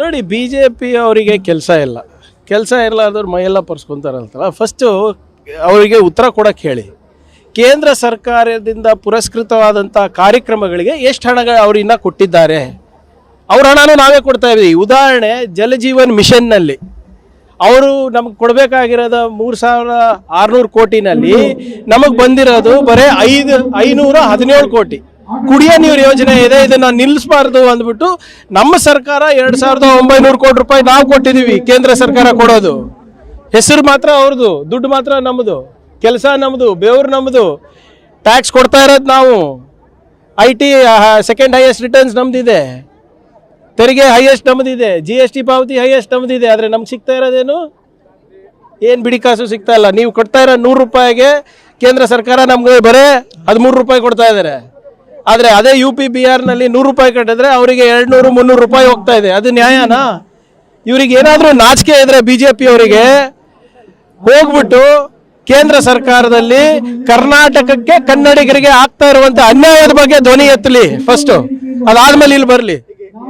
ನೋಡಿ B J P ಅವರಿಗೆ ಕೆಲಸ ಇಲ್ಲ. ಕೆಲಸ ಇರಲಾರ್ದವ್ರು ಮೈಯೆಲ್ಲ ಪರ್ಸ್ಕೊತಾರಂತಲ್ಲ ಫಸ್ಟು ಅವರಿಗೆ ಉತ್ತರ ಕೊಡೋಕ್ಕೆ ಹೇಳಿ. ಕೇಂದ್ರ ಸರ್ಕಾರದಿಂದ ಪುರಸ್ಕೃತವಾದಂಥ ಕಾರ್ಯಕ್ರಮಗಳಿಗೆ ಎಷ್ಟು ಹಣ ಅವ್ರು ಇನ್ನೂ ಕೊಟ್ಟಿದ್ದಾರೆ? ಅವ್ರ ಹಣನೂ ನಾವೇ ಕೊಡ್ತಾ ಇದ್ದೀವಿ ಉದಾಹರಣೆ ಜಲಜೀವನ್ ಮಿಷನ್ನಲ್ಲಿ ಅವರು ನಮಗೆ ಕೊಡಬೇಕಾಗಿರೋದ ಮೂರು ಸಾವಿರ ಆರುನೂರು ಕೋಟಿನಲ್ಲಿ. ನಮಗೆ ಬಂದಿರೋದು ಬರೀ ಐದು, ಐನೂರ ಹದಿನೇಳು ಕೋಟಿ. ಕುಡಿಯೋ ನೀರು ಯೋಜನೆ ಇದೆ, ಇದನ್ನ ನಿಲ್ಲಿಸಬಾರ್ದು ಅಂದ್ಬಿಟ್ಟು ನಮ್ಮ ಸರ್ಕಾರ ಎರಡು ಸಾವಿರದ ಒಂಬೈನೂರು ಕೋಟಿ ರೂಪಾಯಿ ನಾವು ಕೊಟ್ಟಿದ್ದೀವಿ ಕೇಂದ್ರ ಸರ್ಕಾರ ಕೊಡೋದು. ಹೆಸರು ಮಾತ್ರ ಅವ್ರದ್ದು ದುಡ್ಡು ಮಾತ್ರ ನಮ್ಮದು ಕೆಲಸ ನಮ್ಮದು ಬೆವರು ನಮ್ಮದು ಟ್ಯಾಕ್ಸ್ ಕೊಡ್ತಾ ಇರೋದು ನಾವು. I T second highest returns ನಮ್ದಿದೆ. ತೆರಿಗೆ ಹೈಯೆಸ್ಟ್ ನಮ್ಮದಿದೆ ಜಿ ಎಸ್ ಟಿ ಪಾವತಿ ಹೈಯೆಸ್ಟ್ ನಮ್ಮದಿದೆ ಆದರೆ ನಮ್ಗೆ ಸಿಗ್ತಾ ಇರೋದೇನು? ಏನು ಬಿಡಿ ಕಾಸು ಸಿಗ್ತಾ ಇಲ್ಲ. ನೀವು ಕೊಡ್ತಾ ಇರೋ ನೂರು ರೂಪಾಯಿಗೆ ಕೇಂದ್ರ ಸರ್ಕಾರ ನಮ್ಗೆ ಬರೇ ಹದಿಮೂರು ರೂಪಾಯಿ ಕೊಡ್ತಾ ಇದ್ದಾರೆ ಆದರೆ ಅದೇ ಯು ಪಿ ಬಿ ಆರ್ನಲ್ಲಿ ನೂರು ರೂಪಾಯಿ ಕಟ್ಟಿದ್ರೆ ಅವರಿಗೆ ಎರಡು ನೂರು ಮುನ್ನೂರು ರೂಪಾಯಿ ಹೋಗ್ತಾ ಇದೆ. ಅದು ನ್ಯಾಯನಾ? ಇವರಿಗೆ ಏನಾದರೂ ನಾಚಿಕೆ ಇದ್ರೆ ಬಿ ಜೆ ಪಿ ಅವರಿಗೆ ಹೋಗ್ಬಿಟ್ಟು ಕೇಂದ್ರ ಸರ್ಕಾರದಲ್ಲಿ ಕರ್ನಾಟಕಕ್ಕೆ ಕನ್ನಡಿಗರಿಗೆ ಆಗ್ತಾ ಇರುವಂತ ಅನ್ಯಾಯದ ಬಗ್ಗೆ ಧ್ವನಿ ಎತ್ತಲಿ ಫಸ್ಟ್ ಅದಾದ್ಮೇಲೆ ಇಲ್ಲಿ ಬರಲಿ.